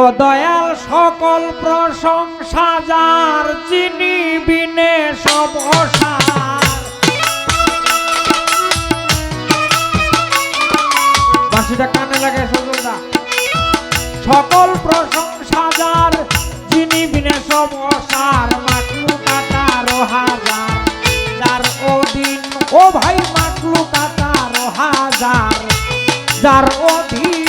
ও দয়াল সকল প্রশংসা যার চিনি বিনে সব অসার। বাঁশিটা কানে লাগে সজলদা সকল প্রশংসা যার চিনি বিনে সব অসার। মাকলু কাটারো হাজার যার অধীন ও ভাই, মাকলু কাটারো হাজার যার অধীন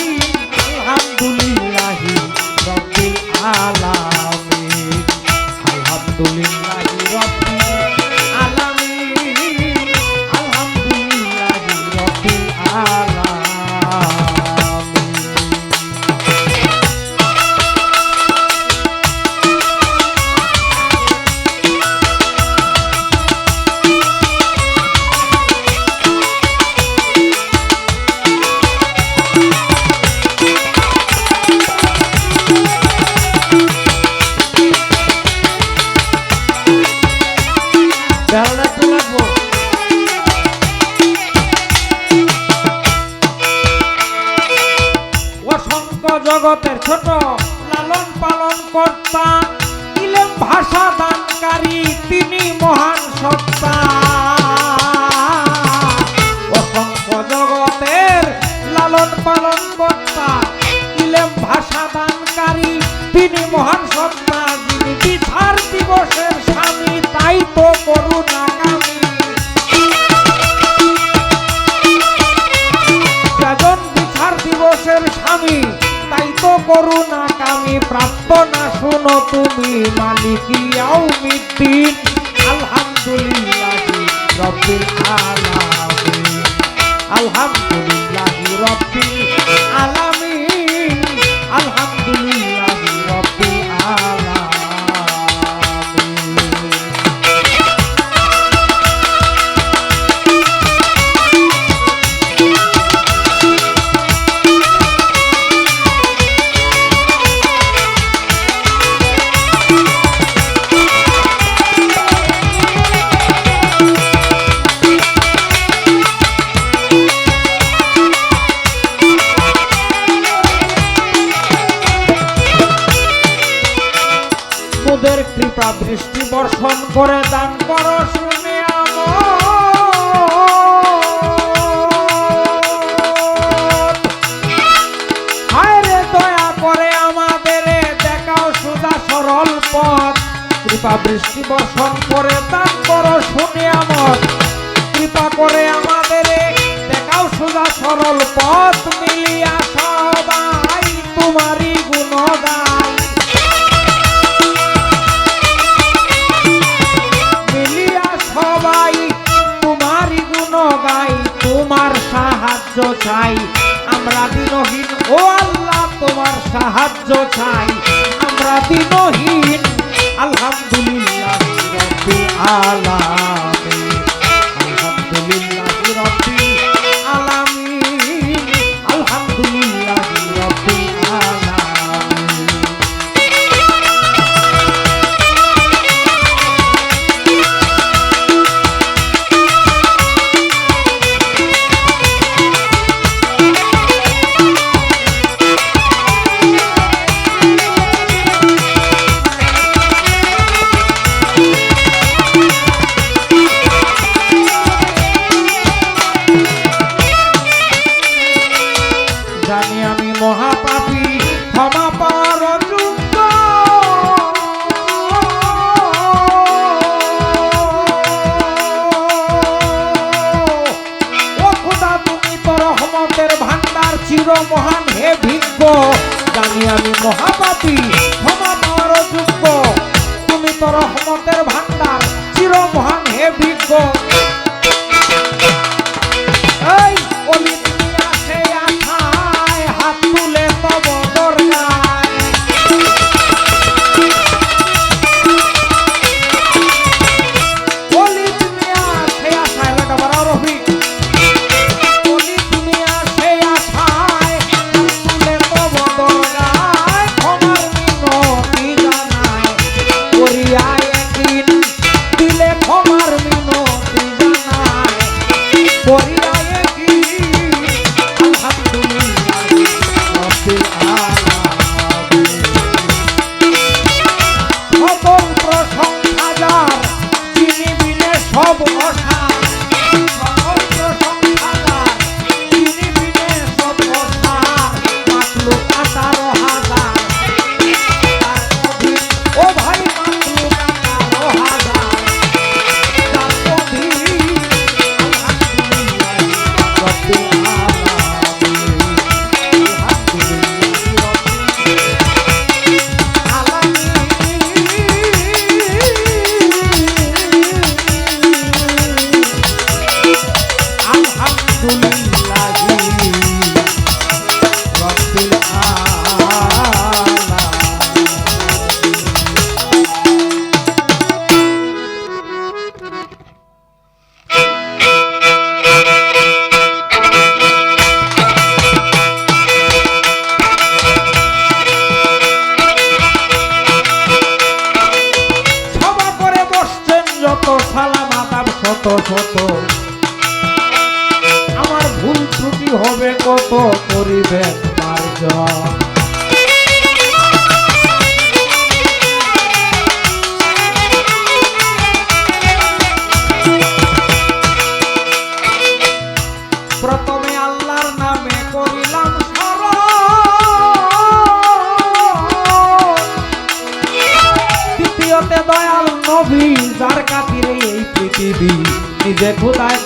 মহান সত্তা বর্ষণ করে দান করো শুনে আমার হায় রে দয়া করে আমাদের দেখাও সুদা সরল পথ। কৃপা বৃষ্টি বর্ষণ করে দান করো শুনে আমার কৃপা করে আমাদের দেখাও সুদা সরল পথ। মিলিয়া সবাই তোমারই গাই তোমার সাহায্য চাই। আমরা দিনহীন, ও আল্লাহ, তোমার সাহায্য চাই। আমরা দিনহীন, আলহামদুলিল্লাহ, রব্বিল মহান হে ভিজ্ঞ জানি আমি মহাপাপী ক্ষমা পাওয়ার যোগ্য। তুমি তো রহমতের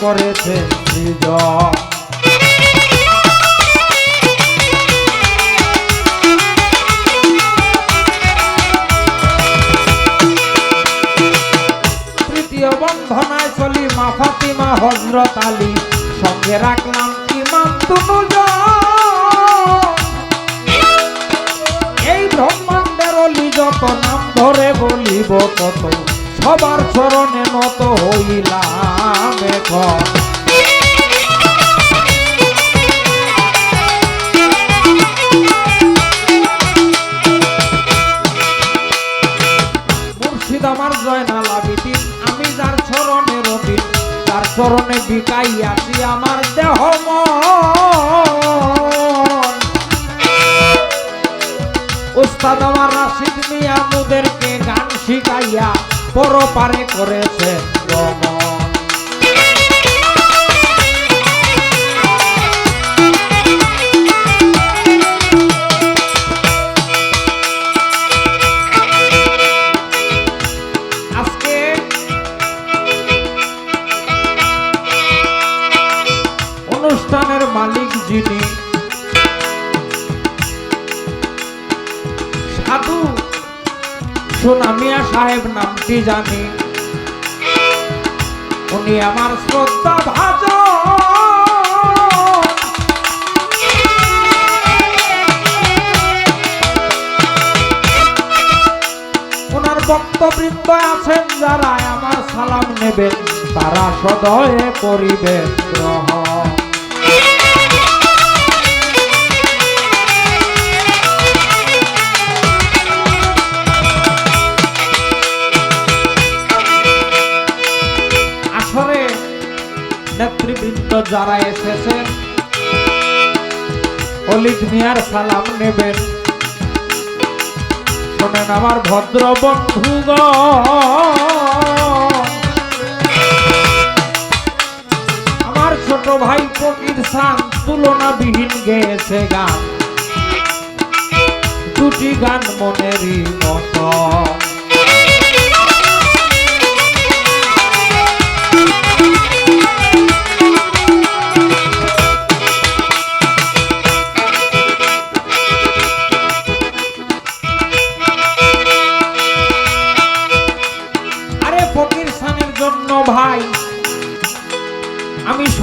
করেছে তৃতীয় বন্ধনায় চলি মা ফাতিমা হজরত আলী। সঙ্গে রাখলাম ইমাম এই ব্রহ্মাণ্ডের অলি যত নাম ধরে বলিব তত সবার চরণে নত এখন আমি যার চরণের অধীন তার চরণে বিকাইয়াছি আমার দেহ। উস্তাদ আমার রাশিদ মিয়া মুদেরকে গান শিখাইয়া পরপারে করেছে গমন মালিক যিনি। সাধু, সোনামিয়া সাহেব নামটি জানি। উনি আমার শ্রদ্ধা ভাজ ওনার ভক্তবৃন্দ আছেন যারা আমার সালাম নেবেন, তারা সদয়ে করিবেন গ্রহণ। যারা এসেছেন অলিদ মিয়ার সালাম নেবেন। শোনেন আমার ভদ্র বন্ধুগ আমার ছোট ভাই ফকির সান তুলনাবিহীন গেয়েছে গান। দুটি গান মনেরই মতো।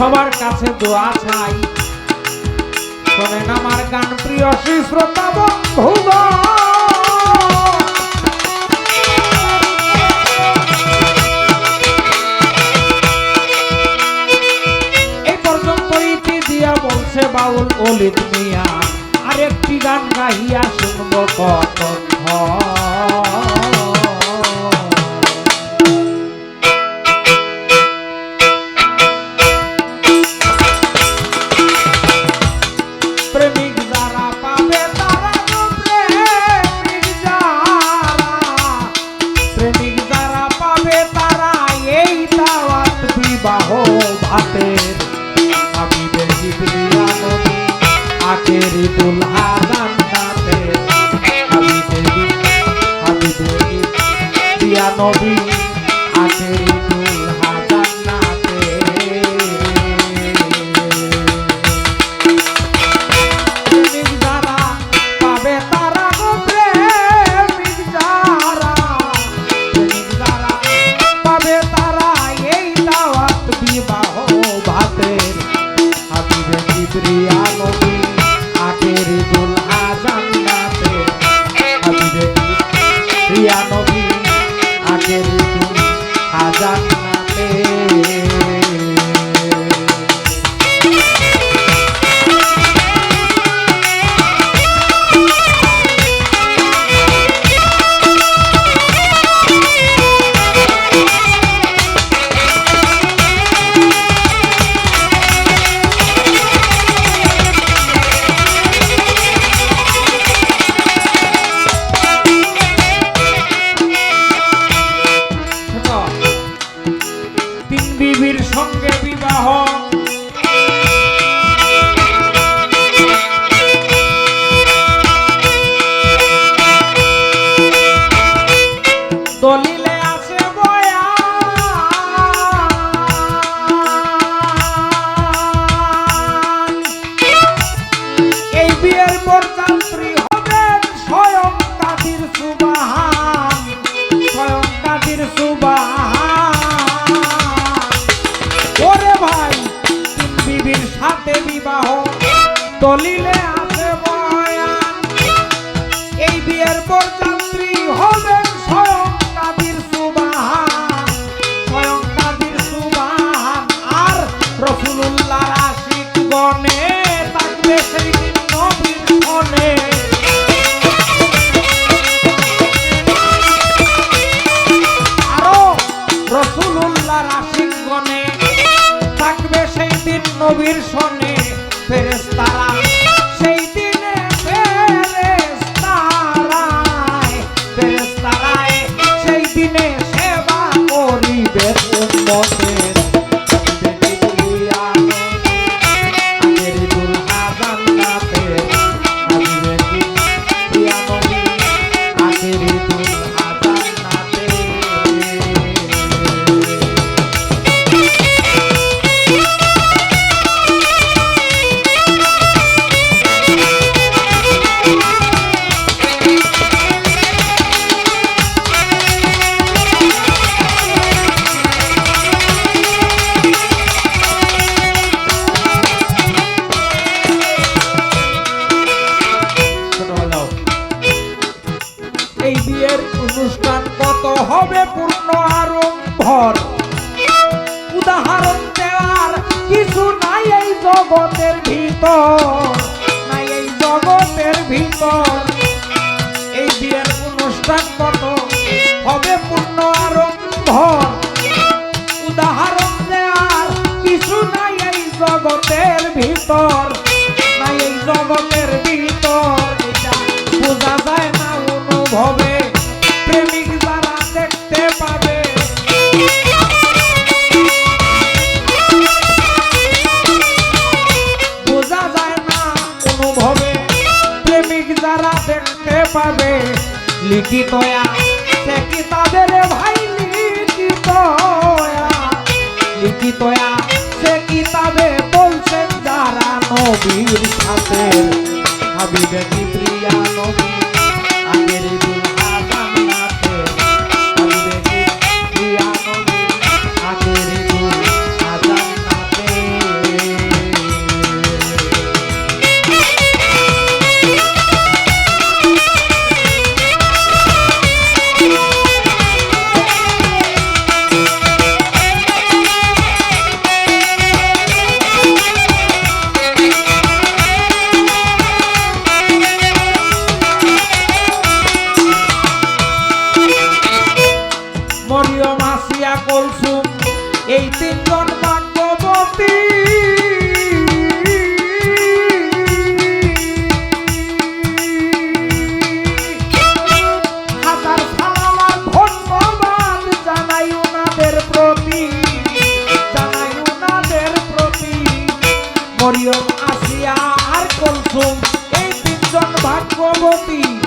সবার কাছে দোয়া চাই। শোনেন আমার গান প্রিয় শ্রী শ্রোতা বন্ধুগণ। এই পর্যন্ত ইতি দিয়া বলছে বাউল অলিদ মিয়া? আরেকটি গান গাইয়া শুনব কত Tô ali কিছু নাই এই জগতের ভিতর, নাই এই জগতের ভিতর। বোঝা যায় না অনুভবে, প্রেমিক যারা দেখতে পাবে। বোঝা যায় না অনুভবে, প্রেমিক যারা দেখতে পাবে। লিখিত সে কি তাদের ভাই লিখিত লিখিত নবীর সাথে। ভাবি দেখি কুসুম এই তিনজন ভাগ্যবতী।